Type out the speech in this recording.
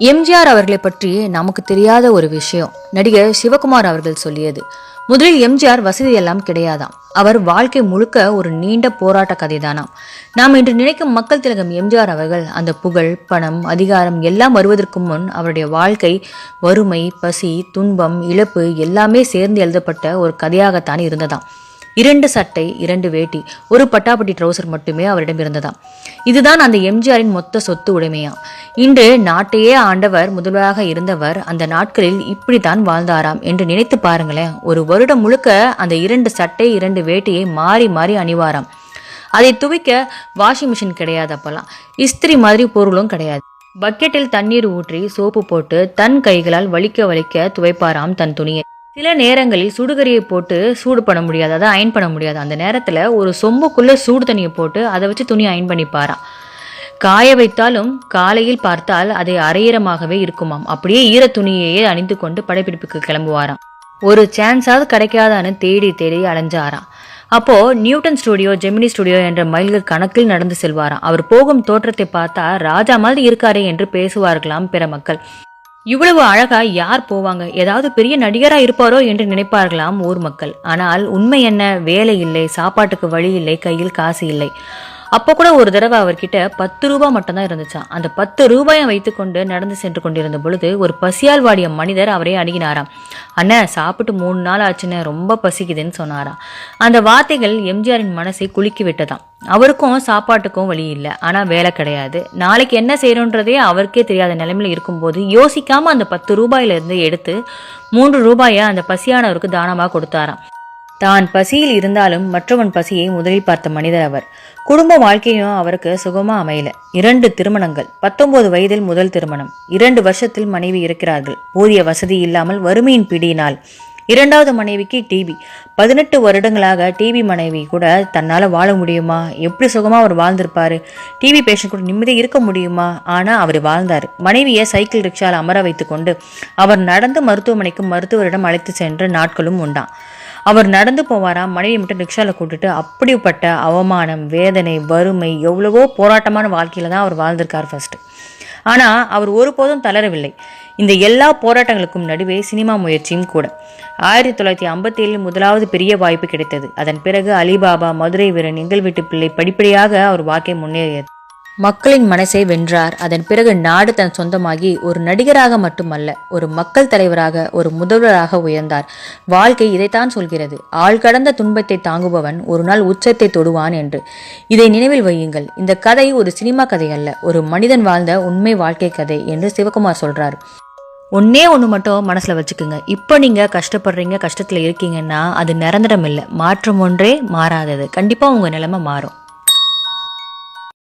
எம்ஜிஆர் அவர்களை பற்றி நமக்கு தெரியாத ஒரு விஷயம். நடிகர் சிவகுமார் அவர்கள் சொல்லியது. முதலில் எம்ஜிஆர் வசதி எல்லாம் கிடையாதாம். அவர் வாழ்க்கை முழுக்க ஒரு நீண்ட போராட்ட கதைதானாம். நாம் இன்று நினைக்கும் மக்கள் திலகம் எம்ஜிஆர் அவர்கள் அந்த புகழ் பணம் அதிகாரம் எல்லாம் வருவதற்கு முன் அவருடைய வாழ்க்கை வறுமை பசி துன்பம் இழப்பு எல்லாமே சேர்ந்து எழுதப்பட்ட ஒரு கதையாகத்தான் இருந்ததாம். இரண்டு சட்டை இரண்டு வேட்டி ஒரு பட்டாப்பட்டி ட்ரௌசர் மட்டுமே அவரிடம் இருந்ததாம். இதுதான் அந்த எம்ஜிஆரின் மொத்த சொத்து உடைமையாம் இன்று நாட்டையே ஆண்டவர் முதல்வராக இருந்தவர் அந்த நாட்களில் இப்படித்தான் வாழ்ந்தாராம் என்று நினைத்து பாருங்களேன். ஒரு வருடம் முழுக்க அந்த இரண்டு சட்டை இரண்டு வேட்டியை மாறி மாறி அணிவாராம். அதை துவைக்க வாஷிங் மிஷின் கிடையாது அப்பெல்லாம் இஸ்திரி மாதிரி பொருளும் கிடையாது. பக்கெட்டில் தண்ணீர் ஊற்றி சோப்பு போட்டு தன் கைகளால் வலிக்க வலிக்க துவைப்பாராம் தன் துணியை. சில நேரங்களில் சுடுகரியை போட்டு சூடு பண்ண முடியாது அதை அயன் பண்ண முடியாது. அந்த நேரத்தில் ஒரு சொம்புக்குள்ளே சூடு தண்ணியை போட்டு அதை வச்சு துணி அயன் பண்ணிப்பாராம். காய வைத்தாலும் காலையில் பார்த்தால் அதை அரையிறமாகவே இருக்குமாம். அப்படியே ஈர துணியையே அணிந்து கொண்டு படைப்பிடிப்புக்கு கிளம்புவாராம். ஒரு சான்ஸாவது கிடைக்காதான்னு தேடி தேடி அலைஞ்சாராம். அப்போ நியூட்டன் ஸ்டுடியோ ஜெமினி ஸ்டுடியோ என்ற மைல்கள் கணக்கில் நடந்து செல்வாராம். அவர் போகும் தோற்றத்தை பார்த்தா ராஜா மாதிரி இருக்காரே என்று பேசுவார்களாம் பிற மக்கள். இவ்வளவு அழகா யார் போவாங்க? ஏதாவது பெரிய நடிகரா இருப்பாரோ என்று நினைப்பார்களாம் ஊர் மக்கள். ஆனால் உண்மை என்ன? வேலை இல்லை சாப்பாட்டுக்கு வழி இல்லை கையில் காசு இல்லை. அப்போ கூட ஒரு தடவை அவர்கிட்ட பத்து ரூபாய் மட்டும்தான் இருந்துச்சான் அந்த பத்து ரூபாயை வைத்துக்கொண்டு நடந்து சென்று கொண்டிருந்த பொழுது ஒரு பசியால் வாடிய மனிதர் அவரை அணுகினாராம். அண்ணன் சாப்பிட்டு மூணு நாள் ஆச்சுன்னு ரொம்ப பசிக்குதுன்னு சொன்னாராம். அந்த வார்த்தைகள் எம்ஜிஆரின் மனசை குலுக்கி விட்டதாம். அவருக்கும் சாப்பாட்டுக்கும் வழி இல்லை. ஆனால் வேலை கிடையாது. நாளைக்கு என்ன செய்யணுன்றதே அவருக்கே தெரியாத நிலைமையில இருக்கும்போது யோசிக்காமல் அந்த பத்து ரூபாயில இருந்து எடுத்து மூன்று ரூபாயை அந்த பசியானவருக்கு தானமாக கொடுத்தாராம். தான் பசியில் இருந்தாலும் மற்றவன் பசியை முதலில் பார்த்த மனிதர் அவர். குடும்ப வாழ்க்கையும் அவருக்கு சுகமா அமையல. இரண்டு திருமணங்கள் பத்தொன்பது வயதில் முதல் திருமணம். இரண்டு வருஷத்தில் மனைவி இருக்கிறார்கள். போதிய வசதி இல்லாமல் வறுமையின் பிடியினால். இரண்டாவது மனைவிக்கு டிபி பதினெட்டு வருடங்களாக டிபி மனைவி கூட தன்னால் வாழ முடியுமா? எப்படி சுகமாக அவர் வாழ்ந்திருப்பார்? டிபி பேஷண்ட் கூட நிம்மதியாக இருக்க முடியுமா? ஆனால் அவர் வாழ்ந்தார். மனைவியை சைக்கிள் ரிக்ஷாவில் அமர வைத்துக்கொண்டு அவர் நடந்து மருத்துவமனைக்கு மருத்துவரிடம் அழைத்து சென்ற நாட்களும் உண்டாம் அவர் நடந்து போவாராம். மனைவி மட்டும் ரிக்ஷாவில் கூட்டுட்டு அப்படிப்பட்ட அவமானம் வேதனை வறுமை எவ்வளவோ போராட்டமான வாழ்க்கையில தான் அவர் வாழ்ந்திருக்கார் ஃபர்ஸ்ட் ஆனால் அவர் ஒருபோதும் தளரவில்லை. இந்த எல்லா போராட்டங்களுக்கும் நடுவே சினிமா முயற்சியும் கூட. ஆயிரத்தி தொள்ளாயிரத்தி ஐம்பத்தி ஏழில் முதலாவது பெரிய வாய்ப்பு கிடைத்தது. அதன் பிறகு அலிபாபா மதுரை வீரன் எங்கள் வீட்டு பிள்ளை படிப்படியாக அவர் வாழ்க்கை முன்னேறியது. மக்களின் மனசை வென்றார். அதன் பிறகு நாடு தன் சொந்தமாகி ஒரு நடிகராக மட்டுமல்ல ஒரு மக்கள் தலைவராக ஒரு முதல்வராக உயர்ந்தார். வாழ்க்கை இதைத்தான் சொல்கிறது. ஆள் கடந்த துன்பத்தை தாங்குபவன் ஒரு நாள் உச்சத்தை தொடுவான் என்று. இதை நினைவில் வையுங்கள். இந்த கதை ஒரு சினிமா கதை அல்ல ஒரு மனிதன் வாழ்ந்த உண்மை வாழ்க்கை கதை என்று சிவகுமார் சொல்றார். ஒன்னே ஒன்று மட்டும் மனசில் வச்சுக்கோங்க. இப்போ நீங்கள் கஷ்டப்படுறீங்க கஷ்டத்தில் இருக்கீங்கன்னா அது நிரந்தரம் இல்லை. மாற்றம் ஒன்றே மாறாதது. கண்டிப்பாக உங்கள் நிலைமை மாறும்.